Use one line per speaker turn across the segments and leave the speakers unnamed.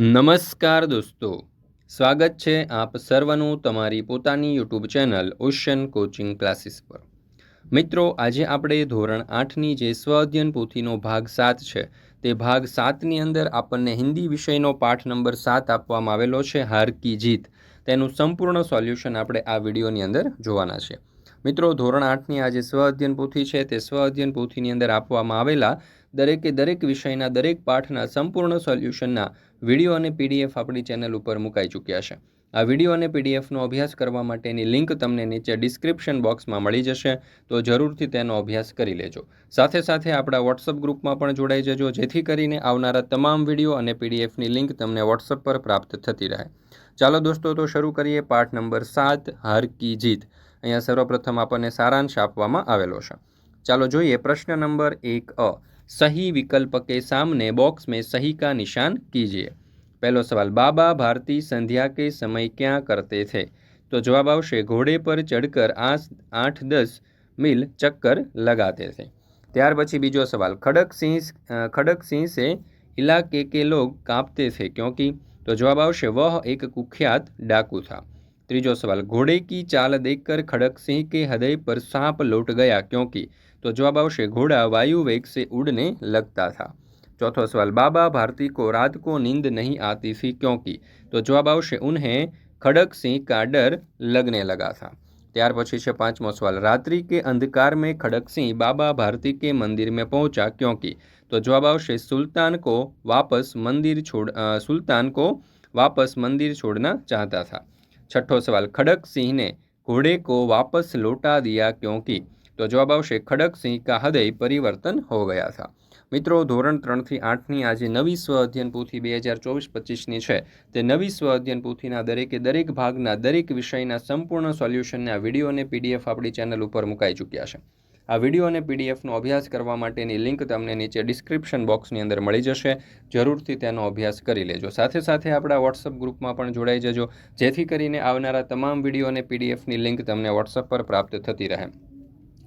નમસ્કાર દોસ્તો. સ્વાગત છે આપ સર્વનું તમારી પોતાની YouTube channel ocean coaching classes પર. મિત્રો, આજે આપણે ધોરણ આઠની જે સ્વ અધ્યયન પોથીનો ભાગ સાત છે, તે ભાગ સાતની અંદર આપણને હિન્દી વિષયનો પાઠ નંબર સાત આપવામાં આવેલો છે, હાર કી જીત. તેનું સંપૂર્ણ સોલ્યુશન આપણે આ વિડીયોની અંદર જોવાના છે. મિત્રો, ધોરણ આઠની આ જે સ્વ અધ્યયન પોથી છે, તે સ્વ અધ્યયન પોથીની અંદર આપવામાં આવેલા દરેકે દરેક વિષયના દરેક પાઠના સંપૂર્ણ સોલ્યુશનના વીડિયો અને પીડીએફ આપણી ચેનલ ઉપર મુકાઈ ચૂક્યા છે. આ વીડિયો અને પીડીએફનો અભ્યાસ કરવા માટેની લિંક તમને નીચે ડિસ્ક્રિપ્શન બોક્સમાં મળી જશે, તો જરૂરથી તેનો અભ્યાસ કરી લેજો. સાથે સાથે આપણા વોટ્સઅપ ગ્રુપમાં પણ જોડાઈ જજો, જેથી કરીને આવનારા તમામ વીડિયો અને પીડીએફની લિંક તમને વોટ્સઅપ પર પ્રાપ્ત થતી રહે. ચાલો દોસ્તો, તો શરૂ કરીએ પાઠ નંબર સાત, હાર કી જીત. અહીંયા સર્વપ્રથમ આપણને સારાંશ આપવામાં આવેલો છે. ચાલો જોઈએ પ્રશ્ન નંબર એક અ. सही विकल्प के सामने बॉक्स में सही का निशान कीजिए। पहलो सवाल, बाबा भारती संध्या के समय क्या करते थे? तो जवाब आवश्य घोड़े पर चढ़कर आज आठ, दस मील चक्कर लगाते थे। त्यार पी बीजो सवाल, खड़क सिंह खड़क सिंह से इलाके के लोग कांपते थे क्योंकि? तो जवाब आवश्य वह एक कुख्यात डाकू था। तीजो सवाल, घोड़े की चाल देखकर खड़क सिंह के हृदय पर सांप लौट गया क्योंकि? तो जवाब आवश्य घोड़ा वायु वेग से उड़ने लगता था चौथा सवाल बाबा भारती को रात को नींद नहीं आती थी क्योंकि तो जवाब आवश्य उन्हें खड़क सिंह का डर लगने लगा था त्यार पी है पांचमो सवाल रात्रि के अंधकार में खड़क सिंह बाबा भारती के मंदिर में पहुँचा क्योंकि तो जवाब आवश्य सुल्तान को वापस मंदिर छोड़ सुल्तान को वापस मंदिर छोड़ना चाहता था छठो सवाल खड़क सिंह ने घोड़े को वापस लौटा दिया क्योंकि તો જવાબ આવશે ખડકસિંહ કા હૃદય પરિવર્તન હો ગયા થા. મિત્રો, ધોરણ ત્રણથી આઠની આજે નવી સ્વ અધ્યયન પોથી બે હજાર ચોવીસ પચીસની છે. તે નવી સ્વ અધ્યયન પોથીના દરેકે દરેક ભાગના દરેક વિષયના સંપૂર્ણ સોલ્યુશનના વીડિયો અને પીડીએફ આપણી ચેનલ ઉપર મુકાઈ ચૂક્યા છે. આ વીડિયો અને પીડીએફનો અભ્યાસ કરવા માટેની લિંક તમને નીચે ડિસ્ક્રિપ્શન બોક્સની અંદર મળી જશે. જરૂરથી તેનો અભ્યાસ કરી લેજો. સાથે સાથે આપણા વોટ્સઅપ ગ્રુપમાં પણ જોડાઈ જજો. જેથી કરીને આવનારા તમામ વીડિયો અને પીડીએફની લિંક તમને વોટ્સઅપ પર પ્રાપ્ત થતી રહે.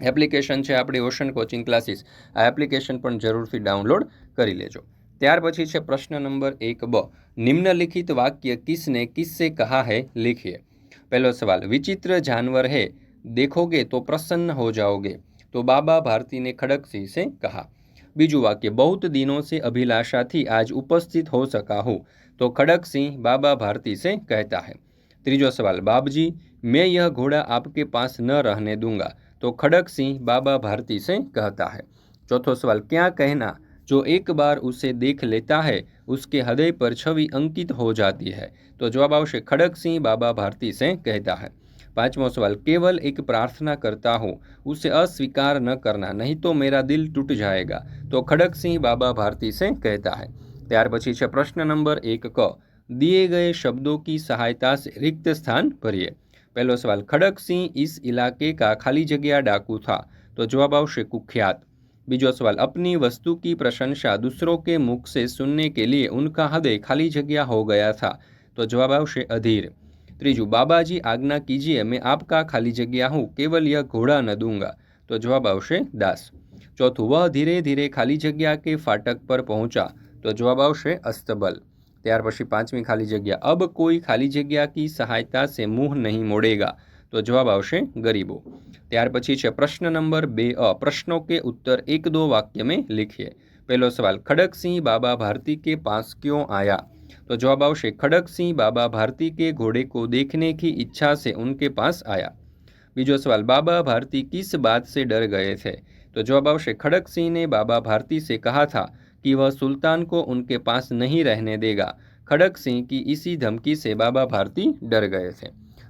એપ્લિકેશન છે આપણી ઓશન કોચિંગ ક્લાસીસ આ એપ્લિકેશન પણ જરૂરથી ડાઉનલોડ કરી લેજો ત્યાર પછી છે પ્રશ્ન નંબર એક બ નિમ્નલિખિત વાક્ય કિસને કિસસે કહા હૈ लिखिए पहला सवाल विचित्र जानवर है देखोगे तो प्रसन्न हो जाओगे तो बाबा भारती ने खड़क सिंह से कहा बीजू वाक्य बहुत दिनों से अभिलाषा थी आज उपस्थित हो सका हूँ तो खड़क सिंह बाबा भारती से कहता है त्रीजो सवाल बाबजी मैं यह घोड़ा आपके पास न रहने दूंगा तो खड़क सिंह बाबा भारती से कहता है, चौथो सवाल, क्या कहना? जो एक बार उसे देख लेता है, उसके हृदय पर छवि अंकित हो जाती है? तो जवाब आवश्य खड़क सिंह बाबा भारती से कहता है, पांचवा सवाल, केवल एक प्रार्थना करता हूँ, उसे अस्वीकार न करना, नहीं तो मेरा दिल टूट जाएगा। तो खड़क सिंह बाबा भारती से कहता है, त्यार पी प्रश्न नंबर एक क, दिए गए शब्दों की सहायता से रिक्त स्थान भरिए पहलो सवाल, खड़क सिंह इस इलाके का खाली जगह डाकू था? तो जवाब आवश्य कुख्यात बीजो सवाल, अपनी वस्तु की प्रशंसा दूसरों के मुख से सुनने के लिए उनका हृदय खाली जगह हो गया था? तो जवाब आवश्य अधीर। त्रीजू बाबा जी आज्ञा कीजिए, मैं आपका खाली जगह हूँ, केवल यह घोड़ा न दूँगा। तो जवाब आवश्य दास। चौथू, वह धीरे धीरे खाली जगह के फाटक पर पहुँचा। तो जवाब आवश्य अस्तबल। ત્યાર પછી પાંચમી ખાલી જગ્યા અબ કોઈ ખાલી જગ્યા કી સહાયતા સે મુંહ નહીં મોડેગા તો જવાબ આવશે ગરીબો ત્યાર પછી છે પ્રશ્ન નંબર બે અ પ્રશ્નો કે ઉત્તર એક દો વાક્ય મેં લિખીએ પહેલો સવાલ ખડકસિંહ બાબા ભારતી કે પાસ ક્યો આયા તો જવાબ આવશે ખડકસિંહ બાબા ભારતી કે ઘોડે કો દેખને કી ઈચ્છા સે ઉનકે પાસ આયા બીજો સવાલ બાબા ભારતી કિસ બાત સે ડર ગયે થે તો જવાબ આવશે ખડકસિંહને બાબા ભારતી સે કહા થા कि वह सुल्तान को उनके पास नहीं रहने देगा। खड़क सिंह की इसी धमकी से बाबा भारती डर गए थे।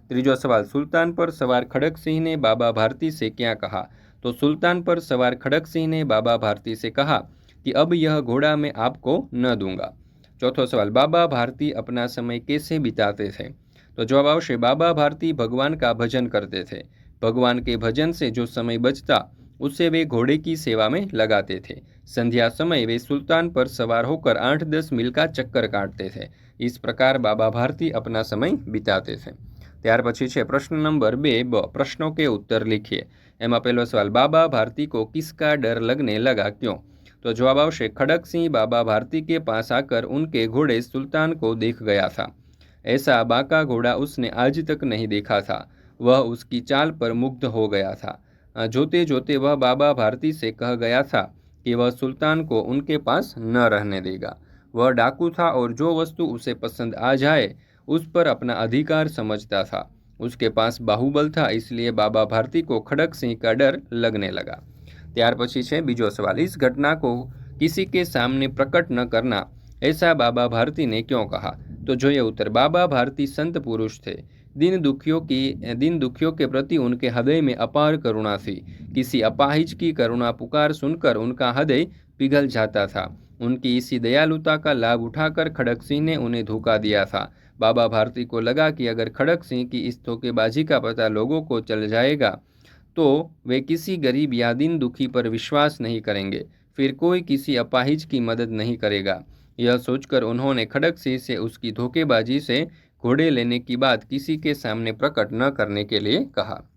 त्रीजो सवाल, सुल्तान पर सवार खड़क सिंह ने बाबा भारती से क्या कहा? तो सुल्तान पर सवार खड़क सिंह ने बाबा भारती से कहा कि अब यह घोड़ा मैं आपको न दूँगा। चौथो सवाल, बाबा भारती अपना समय कैसे बिताते थे? तो जवाब आवश्य बाबा भारती भगवान का भजन करते थे। भगवान के भजन से जो समय बचता उसे वे घोड़े की सेवा में लगाते थे। संध्या समय वे सुल्तान पर सवार होकर आठ दस मील का चक्कर काटते थे। इस प्रकार बाबा भारती अपना समय बिताते थे। ત્યાર પછી प्रश्न नंबर बे, ब, प्रश्नों के उत्तर लिखिए। एम એમાં सवाल, बाबा भारती को किसका डर लगने लगा क्यों? तो जवाब જવાબ खड़ग सिंह बाबा भारती के पास आकर उनके घोड़े सुल्तान को देख गया था। ऐसा बाका घोड़ा उसने आज तक नहीं देखा था। वह उसकी चाल पर मुग्ध हो गया था। जोते जोते वह बाबा भारती से कह गया था कि वह सुल्तान को उनके पास न रहने देगा वह डाकू था और जो वस्तु उसे पसंद आ जाए उस पर अपना अधिकार समझता था उसके पास बाहुबल था इसलिए बाबा भारती को खड़क सिंह का डर लगने लगा ત્યાર પછી છે બીજો सवाल इस घटना को किसी के सामने प्रकट न करना ऐसा बाबा भारती ने क्यों कहा तो जो ये उत्तर बाबा भारती संत पुरुष थे दिन दुखियों की दिन दुखियों के प्रति उनके हृदय में अपार करुणा थी। किसी अपाहिज की करुणा पुकार सुनकर उनका हृदय पिघल जाता था। उनकी इसी दयालुता का लाभ उठाकर खड़क सिंह ने उन्हें धोखा दिया था। बाबा भारती को लगा कि अगर खड़क सिंह की इस धोखेबाजी का पता लोगों को चल जाएगा तो वे किसी गरीब या दिन दुखी पर विश्वास नहीं करेंगे। फिर कोई किसी अपाहिज की मदद नहीं करेगा। यह सोचकर उन्होंने खड़क सिंह से उसकी धोखेबाजी से घोड़े लेने की बात किसी के सामने प्रकट न करने के लिए कहा।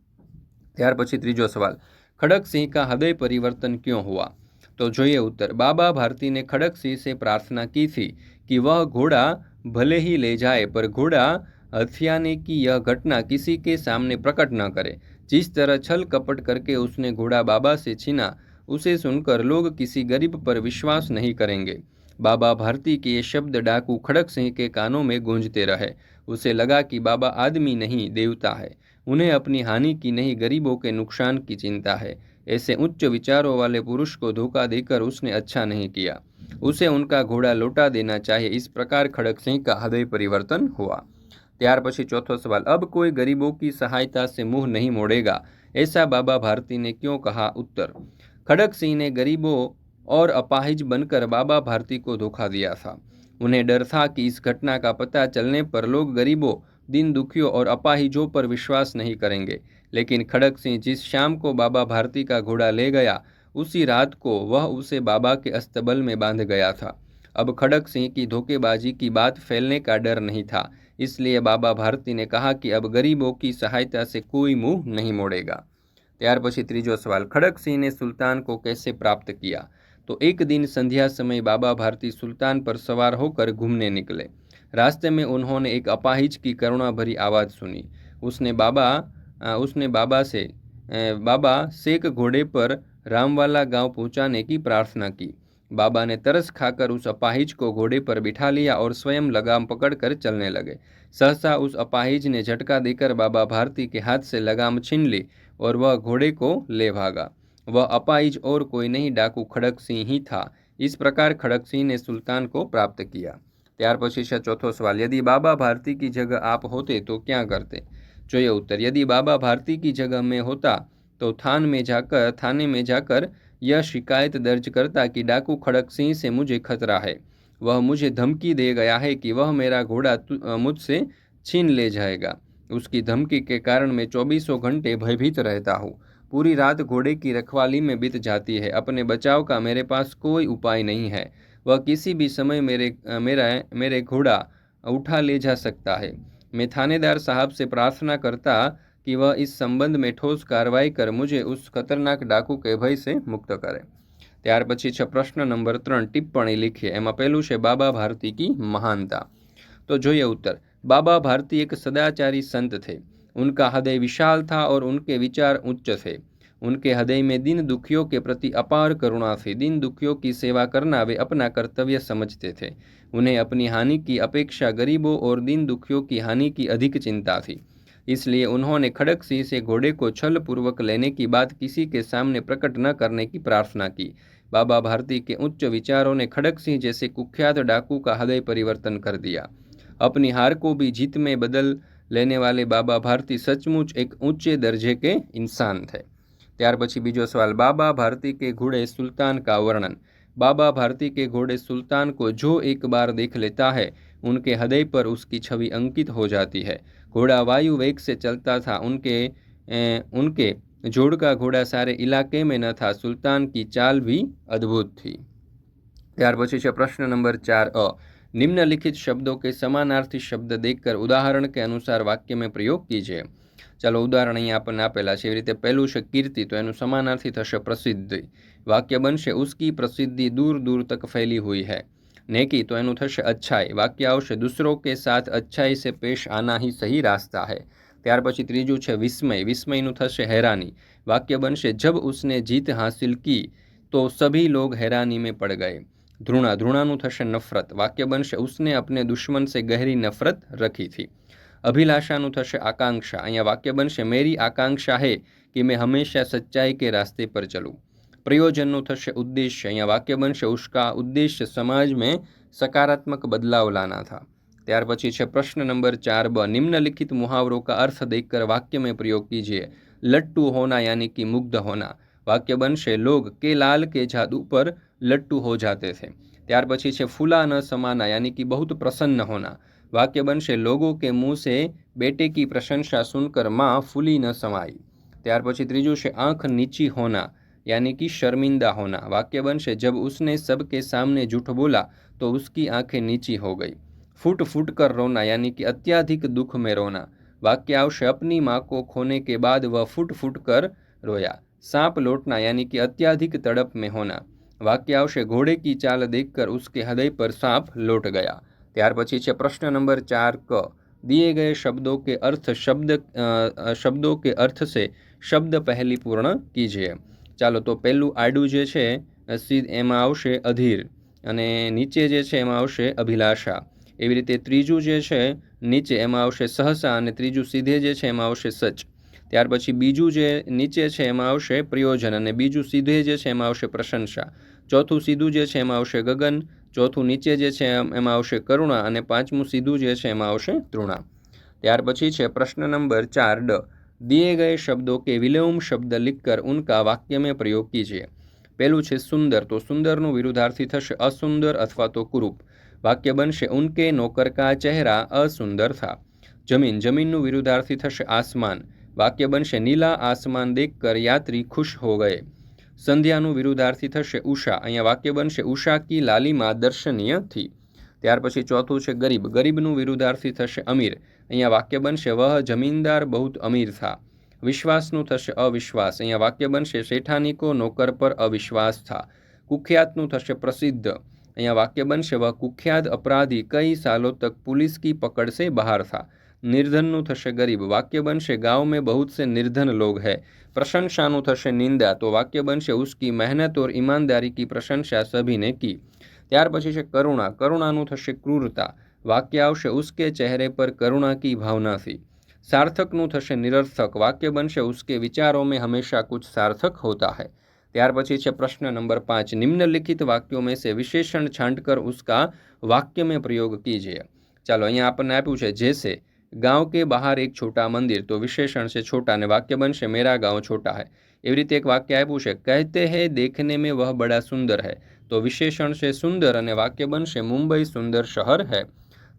त्यार पी तीजो सवाल खड़ग सिंह का हृदय परिवर्तन क्यों हुआ? तो जो ये उत्तर, बाबा भारती ने खड़ग सिंह से प्रार्थना की थी कि वह घोड़ा भले ही ले जाए, पर घोड़ा हथियाने की यह घटना किसी के सामने प्रकट न करे। जिस तरह छल कपट करके उसने घोड़ा बाबा से छीना, उसे सुनकर लोग किसी गरीब पर विश्वास नहीं करेंगे। बाबा भारती के ये शब्द डाकू खड़ग सिंह के कानों में गूंजते रहे। उसे लगा कि बाबा आदमी नहीं देवता है उन्हें अपनी हानि की नहीं गरीबों के नुकसान की चिंता है ऐसे उच्च विचारों वाले पुरुष को धोखा देकर उसने अच्छा नहीं किया उसे उनका घोड़ा लौटा देना चाहिए इस प्रकार खड़क सिंह का हृदय परिवर्तन हुआ ત્યાર પછી ચોથો સવાલ अब कोई गरीबों की सहायता से मुंह नहीं मोड़ेगा ऐसा बाबा भारती ने क्यों कहा उत्तर खड़क सिंह ने गरीबों और अपाहिज बनकर बाबा भारती को धोखा दिया था उन्हें डर था कि इस घटना का पता चलने पर लोग गरीबों दिन दुखियों और अपाहिजों पर विश्वास नहीं करेंगे लेकिन खड़क सिंह जिस शाम को बाबा भारती का घोड़ा ले गया उसी रात को वह उसे बाबा के अस्तबल में बांध गया था अब खड़क सिंह की धोखेबाजी की बात फैलने का डर नहीं था इसलिए बाबा भारती ने कहा कि अब गरीबों की सहायता से कोई मुंह नहीं मोड़ेगा ત્યાર પછી ત્રીજો સવાલ ખડક સિંહને सुल्तान को कैसे प्राप्त किया तो एक दिन संध्या समय बाबा भारती सुल्तान पर सवार होकर घूमने निकले। रास्ते में उन्होंने एक अपाहिज की करुणा भरी आवाज़ सुनी। उसने बाबा उसने बाबा से बाबा शेख घोड़े पर रामवाला गाँव पहुँचाने की प्रार्थना की। बाबा ने तरस खाकर उस अपाहिज को घोड़े पर बिठा लिया और स्वयं लगाम पकड़कर चलने लगे। सहसा उस अपाहिज ने झटका देकर बाबा भारती के हाथ से लगाम छीन ली और वह घोड़े को ले भागा। वह अपाहिज और कोई नहीं डाकू खड़क सिंह ही था इस प्रकार खड़क सिंह ने सुल्तान को प्राप्त किया ત્યાર પછી છે ચોથો સવાલ यदि बाबा भारती की जगह आप होते तो क्या करते જોઈએ उत्तर यदि बाबा भारती की जगह में होता तो थान में जाकर थाने में जाकर यह शिकायत दर्ज करता कि डाकू खड़क सिंह से मुझे खतरा है वह मुझे धमकी दे गया है कि वह मेरा घोड़ा मुझसे छीन ले जाएगा उसकी धमकी के कारण मैं चौबीसों घंटे भयभीत रहता हूँ पूरी रात घोड़े की रखवाली में बीत जाती है अपने बचाव का मेरे पास कोई उपाय नहीं है वह किसी भी समय मेरे मेरा मेरे घोड़ा उठा ले जा सकता है मैं थानेदार साहब से प्रार्थना करता कि वह इस संबंध में ठोस कार्रवाई कर मुझे उस खतरनाक डाकू के भय से मुक्त करे ત્યાર પછી છે પ્રશ્ન નંબર ત્રણ ટિપ્પણી લીખીએ એમાં પહેલું છે बाबा भारती की महानता तो જોઈએ उत्तर बाबा भारती एक सदाचारी संत थे उनका हृदय विशाल था और उनके विचार उच्च थे। उनके हृदय में दिन दुखियों के प्रति अपार करुणा थी। दिन दुखियों की सेवा करना वे अपना कर्तव्य समझते थे। उन्हें अपनी हानि की अपेक्षा गरीबों और दिन दुखियों की हानि की अधिक चिंता थी। इसलिए उन्होंने खड़क सिंह से घोड़े को छल पूर्वक लेने की बात किसी के सामने प्रकट न करने की प्रार्थना की। बाबा भारती के उच्च विचारों ने खड़क सिंह जैसे कुख्यात डाकू का हृदय परिवर्तन कर दिया। अपनी हार को भी जीत में बदल लेने वाले बाबा भारती सचमुच एक ऊंचे दर्जे के इंसान थे त्यार पी बीजो सवाल बाबा भारती के घोड़े सुल्तान का वर्णन बाबा भारती के घोड़े सुल्तान को जो एक बार देख लेता है उनके हृदय पर उसकी छवि अंकित हो जाती है घोड़ा वायु वेग से चलता था उनके ए, उनके जोड़ का घोड़ा सारे इलाके में न था सुल्तान की चाल भी अद्भुत थी ત્યાર પછી છે પ્રશ્ન નંબર ચાર અ निम्नलिखित शब्दों के समानार्थी शब्द देखकर उदाहरण के अनुसार वाक्य में प्रयोग कीजिए। चलो उदाहरण अँ अपने आपेला से रीते पहलू से कीर्ति तो यू सामनार्थी थे प्रसिद्धि। वाक्य बन से उसकी प्रसिद्धि दूर दूर तक फैली हुई है। नेकी तो यू थे अच्छाई। वाक्य आश दूसरों के साथ अच्छाई से पेश आना ही सही रास्ता है। त्यार पी तीजु है विस्मय। विस्मय थे हैरानी। वाक्य बन से जब उसने जीत हासिल की तो सभी लोग हैरानी में पड़ गए। ધૃણા, ધૃણાનું થશે નફરત. વાક્ય બનશે, ઉસને અપને દુશ્મન સે ગહેરી નફરત રખી થી. અભિલાષાનું થશે આકાંક્ષા. અહીંયા વાક્ય બનશે, મેરી આકાંક્ષા હે કે મેં હંમેશા સચ્ચાઈ કે રાસ્તે પર ચલું. પ્રયોજનનું થશે ઉદ્દેશ્ય. અહીંયા વાક્ય બનશે ઉષ્કા ઉદ્દેશ્ય સમાજ મેં સકારાત્મક બદલાવ લાના થા. ત્યાર પછી છે પ્રશ્ન નંબર ચાર બ, નિમ્નલિખિત મુહાવરો કા અર્થ દેખ કર વાક્ય મેં પ્રયોગ કીજીએ લટ્ટુ હોના યાની કે મુગ્ધ હોના. વાક્ય બનશે, લોગ કે લાલ કે જાદુ પર लट्टू हो जाते थे ત્યાર પછી છે ફૂલા ન સમાના यानी कि बहुत प्रसन्न होना वाक्य बनशे लोगों के मुंह से बेटे की प्रशंसा सुनकर माँ फूली न समाई ત્યાર પછી ત્રીજું છે આંખ નીચી હોના यानी कि शर्मिंदा होना वाक्य बनशे जब उसने सबके सामने झूठ बोला तो उसकी आंखें नीची हो गई फूट फूट कर रोना यानी कि अत्याधिक दुख में रोना वाक्य आवश्य अपनी माँ को खोने के बाद वह फुट फुट कर रोया सांप लौटना यानी कि अत्याधिक तड़प में होना વાક્ય આવશે, ઘોડે કી ચાલ દેખ કર ઉસકે હૃદય પર સાંપ લોટ ગયા. ત્યાર પછી છે પ્રશ્ન નંબર ચાર ક. દિએ ગયે શબ્દો કે અર્થ શબ્દ શબ્દો કે અર્થ સે શબ્દ પહેલી પૂર્ણ કીજે. ચાલો તો પહેલું આડું જે છે સીધ એમાં આવશે અધીર અને નીચે જે છે એમાં આવશે અભિલાષા. એવી રીતે ત્રીજું જે છે, નીચે એમાં આવશે સહસા અને ત્રીજું સીધે જે છે એમાં આવશે સચ. ત્યાર પછી બીજું જે નીચે છે એમાં આવશે પ્રયોજન અને બીજું સીધે જે છે એમાં આવશે પ્રશંસા. ચોથું સીધું જે છે એમાં આવશે ગગન, ચોથું નીચે જે છે એમાં આવશે કરુણા અને પાંચમું સીધું જે છે એમાં આવશે તૃણા. ત્યાર પછી છે પ્રશ્ન નંબર ચાર ડ. દિએ ગયે શબ્દો કે વિલોમ શબ્દ લિખકર ઉનકા વાક્ય મેં પ્રયોગ કીજીએ પહેલું છે સુંદર, તો સુંદરનું વિરુદ્ધાર્થી થશે અસુંદર અથવા તો કુરૂપ. વાક્ય બનશે ઉનકે નોકરકા ચહેરા અસુંદર થા જમીન, જમીનનું વિરુદ્ધાર્થી થશે આસમાન. વાક્ય બનશે, નીલા આસમાન દેખ કર યાત્રી ખુશ હો ગયે. સંધ્યાનું વિરુદ્ધાર્થી થશે ઉષા. અહીંયા વાક્ય બનશે, ઉષા કી લાલીમાં દર્શનીયથી. ત્યાર પછી ચોથું છે, ગરીબ. ગરીબનું વિરુદ્ધાર્થી થશે અમીર. અહીંયા વાક્ય બનશે, વહ જમીનદાર બહુત અમીર થા. વિશ્વાસનું થશે અવિશ્વાસ. અહીંયા વાક્ય બનશે શેઠાનિકો નોકર પર અવિશ્વાસ થા. કુખ્યાતનું થશે પ્રસિદ્ધ. અહીંયા વાક્ય બનશે, વહ કુખ્યાત અપરાધી કઈ સાલો તક પુલિસ કી પકડશે બહાર થા. નિર્ધનનું થશે ગરીબ વાક્ય બનશે ગાંવ મેં બહુત સે નિર્ધન લોગ હૈ પ્રશંસાનું થશે નિંદા તો વાક્ય બનશે ઉસકી મહેનત ઓર ઈમાનદારી કી પ્રશંસા સભીને કી ત્યાર પછી છે કરુણા કરુણાનું થશે ક્રૂરતા વાક્ય આવશે ઉસકે ચહેરે પર કરુણા કી ભાવના સી સાર્થકનું થશે નિરર્થક વાક્ય બનશે ઉસકે વિચારો મેં હંમેશા કુછ સાર્થક હોતા હૈ ત્યાર પછી છે પ્રશ્ન નંબર પાંચ નિમ્નલિખિત વાક્યો મેં સે વિશેષણ છાંટકર ઉસકા વાક્ય મેં પ્રયોગ કીજીએ ચાલો અહીંયા આપણને આપ્યું છે જેસે ગાંવ કે બહાર એક છોટા મંદિર તો વિશેષણ છે છોટા અને વાક્ય બનશે મેરા ગાંવ છોટા હૈ એવી રીતે એક વાક્ય આપ્યું છે કહેતે હૈ દેખને મેં વહ બડા સુંદર હૈ તો વિશેષણ છે સુંદર અને વાક્ય બનશે મુંબઈ સુંદર શહર હૈ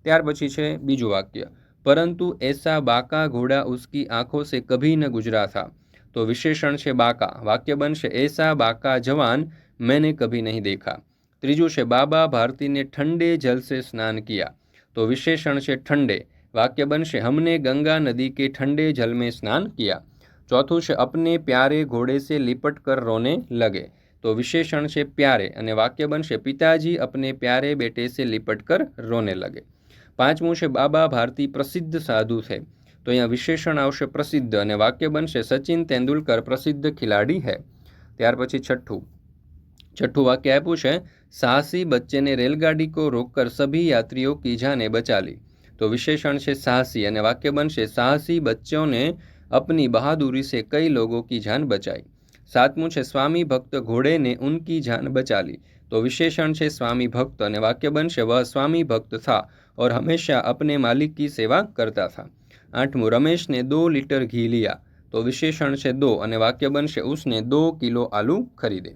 ત્યાર પછી છે બીજું વાક્ય પરંતુ એસા બાકા ઘોડા ઉસકી આંખો સે કભી ન ગુજરા થા તો વિશેષણ છે બાકા વાક્ય બનશે એસા બાકા જવાન મેને કભી નહીં દેખા ત્રીજું છે બાબા ભારતીને ઠંડે જલસે સ્નાન કિયા તો વિશેષણ છે ઠંડે वाक्य बनशे हमने गंगा नदी के ठंडे जल में स्नान किया। चौथों से अपने प्यारे घोड़े से लिपट कर रोने लगे। तो विशेषण से प्यारे, अने वाक्य बनशे पिताजी अपने प्यारे बेटे से लिपट कर रोने लगे। पांचमू से बाबा भारती प्रसिद्ध साधु थे। तो यहाँ विशेषण आवश्य प्रसिद्ध, अने वाक्य बनशे सचिन तेंदुलकर प्रसिद्ध खिलाड़ी है। त्यार पी छठू छठू वाक्य आप साहसी बच्चे ने रेलगाड़ी को रोककर सभी यात्रियों की जाने बचा ली। તો વિશેષણ છે સાહસી અને વાક્ય બનશે, સાહસી બચ્ચોને અપની બહાદુરી સે કઈ લોગો કી જાન બચાઈ. સાતમું છે, સ્વામી ભક્ત ઘોડેને ઉનકી જાન બચાલી. તો વિશેષણ છે, સ્વામી ભક્ત અને વાક્ય બનશે, વહ સ્વામી ભક્ત થા ઓર હંમેશા અપને માલિક કી સેવા કરતા થા. આઠમું, રમેશને દો લીટર ઘી લિયા. તો વિશેષણ છે, દો અને વાક્ય બનશે, ઉસને દો કિલો આલુ ખરીદે.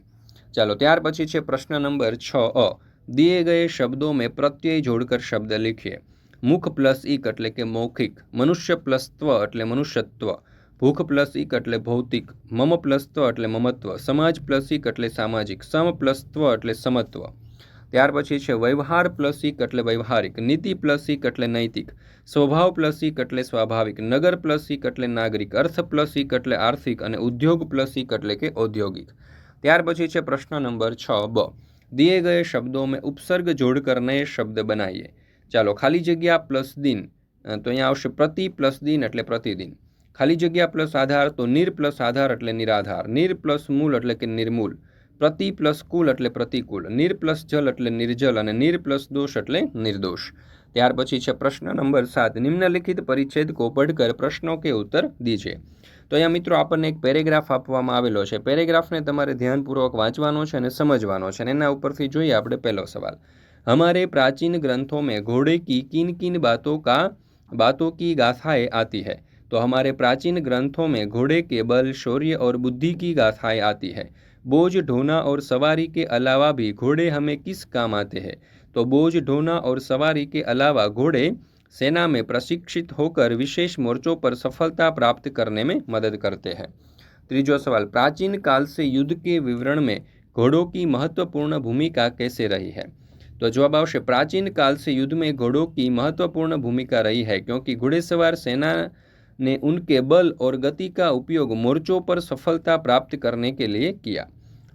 ચાલો, ત્યાર પછી છે પ્રશ્ન નંબર છ અ. દિયે ગયે શબ્દો મેં પ્રત્યય જોડકર શબ્દ લખીએ. મુખ પ્લસ ઇક એટલે કે મૌખિક, મનુષ્ય પ્લસ ત્વ એટલે મનુષ્યત્વ, ભૂખ પ્લસ ઇક એટલે ભૌતિક, મમ પ્લસ ત્વ એટલે મમત્વ, સમાજ પ્લસ ઇક એટલે સામાજિક, સમ પ્લસ ત્વ એટલે સમત્વ. ત્યાર પછી છે વ્યવહાર પ્લસ ઇક એટલે વ્યવહારિક, નીતિ પ્લસ ઇક એટલે નૈતિક, સ્વભાવ પ્લસ ઇક એટલે સ્વાભાવિક, નગર પ્લસ ઇક એટલે નાગરિક, અર્થ પ્લસ ઇક એટલે આર્થિક અને ઉદ્યોગ પ્લસ ઇક એટલે કે ઔદ્યોગિક. ત્યાર પછી છે પ્રશ્ન નંબર છ બ, દિએ ગયે શબ્દો મેં ઉપસર્ગ જોડકર નયે શબ્દ બનાવીએ ચાલો, ખાલી જગ્યા પ્લસ દિન તો અહીંયા આવશે પ્રતિ પ્લસ દિન એટલે પ્રતિદિન ખાલી જગ્યા પ્લસ આધાર, તો નિર પ્લસ આધાર એટલે નિરાધાર. નિર પ્લસ મૂળ એટલે કે નિર્મૂલ. પ્રતિ પ્લસ કુલ એટલે પ્રતિકૂળ. નિર પ્લસ જલ એટલે નિર્જલ અને નિર પ્લસ દોષ એટલે નિર્દોષ. ત્યાર પછી છે પ્રશ્ન નંબર સાત. નિમ્નલિખિત પરિચ્છેદ કો પઢકર પ્રશ્નો કે ઉત્તર દીજે. તો અહીંયા મિત્રો આપણને એક પેરેગ્રાફ આપવામાં આવેલો છે. પેરેગ્રાફને તમારે ધ્યાનપૂર્વક વાંચવાનો છે અને સમજવાનો છે અને એના ઉપરથી જોઈએ આપણે પહેલો સવાલ. हमारे प्राचीन ग्रंथों में घोड़े की किन किन बातों का, बातों की गाथाएँ आती है। तो हमारे प्राचीन ग्रंथों में घोड़े के बल, शौर्य और बुद्धि की गाथाएँ आती है। बोझ, ढोना और सवारी के अलावा भी घोड़े हमें किस काम आते हैं? तो बोझ, ढोना और सवारी के अलावा घोड़े सेना में प्रशिक्षित होकर विशेष मोर्चों पर सफलता प्राप्त करने में मदद करते हैं। तीजो सवाल, प्राचीन काल से युद्ध के विवरण में घोड़ों की महत्वपूर्ण भूमिका कैसे रही है? तो जवाब आवश्य प्राचीन काल से युद्ध में घोड़ों की महत्वपूर्ण भूमिका रही है क्योंकि घुड़सवार सेना ने उनके बल और गति का उपयोग मोर्चों पर सफलता प्राप्त करने के लिए किया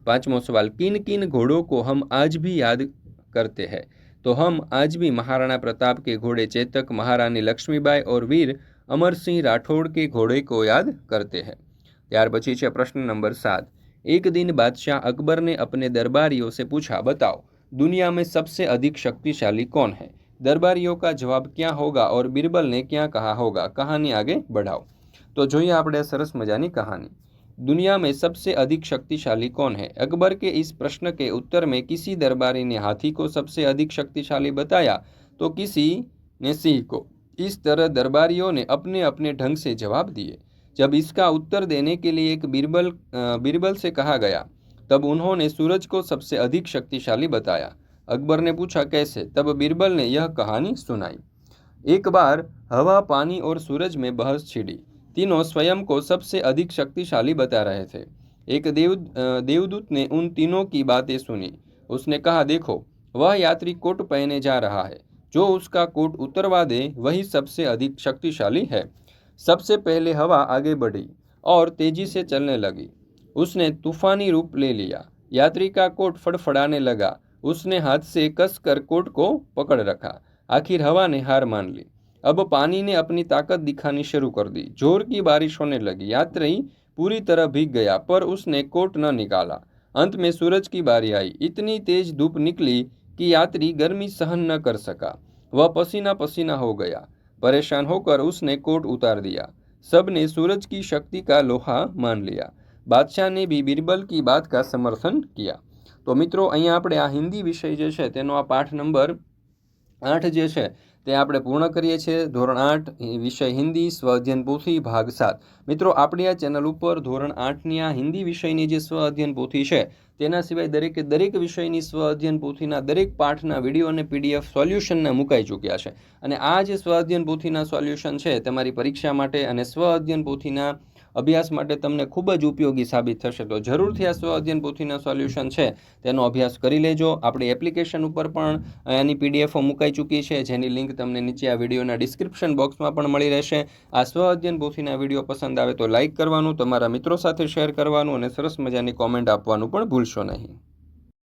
पांचमो सवाल किन किन घोड़ों को हम आज भी याद करते हैं तो हम आज भी महाराणा प्रताप के घोड़े चेतक महारानी लक्ष्मीबाई और वीर अमर सिंह राठौड़ के घोड़े को याद करते हैं ત્યાર પછી છે પ્રશ્ન નંબર સાત એક दिन बादशाह अकबर ने अपने दरबारियों से पूछा बताओ दुनिया में सबसे अधिक शक्तिशाली कौन है दरबारियों का जवाब क्या होगा और बीरबल ने क्या कहा होगा कहानी आगे बढ़ाओ तो જોઈએ આપણે સરસ મજાની કહાની दुनिया में सबसे अधिक शक्तिशाली कौन है अकबर के इस प्रश्न के उत्तर में किसी दरबारी ने हाथी को सबसे अधिक शक्तिशाली बताया तो किसी ने सिंह को इस तरह दरबारियों ने अपने अपने ढंग से जवाब दिए जब इसका उत्तर देने के लिए एक बीरबल अ, बीरबल से कहा गया तब उन्होंने सूरज को सबसे अधिक शक्तिशाली बताया। अकबर ने पूछा, कैसे? तब बीरबल ने यह कहानी सुनाई। एक बार हवा, पानी और सूरज में बहस छिड़ी। तीनों स्वयं को सबसे अधिक शक्तिशाली बता रहे थे। एक देव देवदूत ने उन तीनों की बातें सुनी। उसने कहा, देखो, वह यात्री कोट पहने जा रहा है। जो उसका कोट उतरवा दे, वही सबसे अधिक शक्तिशाली है। सबसे पहले हवा आगे बढ़ी और तेज़ी से चलने लगी। उसने तूफानी रूप ले लिया। यात्री का कोट फड़फड़ाने लगा। उसने हाथ से कसकर कोट को पकड़ रखा। आखिर हवा ने हार मान ली। अब पानी ने अपनी ताकत दिखानी शुरू कर दी। ज़ोर की बारिश होने लगी। यात्री पूरी तरह भीग गया, पर उसने कोट न निकाला। अंत में सूरज की बारी आई। इतनी तेज धूप निकली कि यात्री गर्मी सहन न कर सका। वह पसीना पसीना हो गया। परेशान होकर उसने कोट उतार दिया। सबने सूरज की शक्ति का लोहा मान लिया। બાદશાહ ને બી બિરબલ કી બાત કા સમર્થન કિયા. તો મિત્રો, અહીંયા આપણે આ હિન્દી વિષય જે છે, તેનો આ પાઠ નંબર આઠ જે છે, તે આપણે પૂર્ણ કરીએ છીએ. ધોરણ આઠ વિષય હિન્દી, સ્વ અધ્યયન પોથી, ભાગ સાત. મિત્રો, આપણી આ ચેનલ ઉપર ધોરણ આઠની આ હિન્દી વિષયની જે સ્વ અધ્યયન પોથી છે, તેના સિવાય દરેકે દરેક વિષયની સ્વ અધ્યયન પોથીના દરેક પાઠના વીડિયો અને પીડીએફ સોલ્યુશનના મુકાઈ ચૂક્યા છે. અને આ જે સ્વ અધ્યયન પોથીના સોલ્યુશન છે, તમારી પરીક્ષા માટે અને સ્વ અધ્યયન પોથીના અભ્યાસ માટે તમને ખૂબ જ ઉપયોગી સાબિત થશે. તો જરૂરથી આ સ્વઅધ્યયન પોથીના સોલ્યુશન છે, તેનો અભ્યાસ કરી લેજો. આપણી એપ્લિકેશન ઉપર પણ એની પીડીએફો મુકાઈ ચૂકી છે, જેની લિંક તમને નીચે આ વિડીયોના ડિસ્ક્રિપ્શન બોક્સમાં પણ મળી રહેશે. આ સ્વઅધ્યયન પોથીના વીડિયો પસંદ આવે તો લાઇક કરવાનું, તમારા મિત્રો સાથે શેર કરવાનું અને સરસ મજાની કોમેન્ટ આપવાનું પણ ભૂલશો નહીં.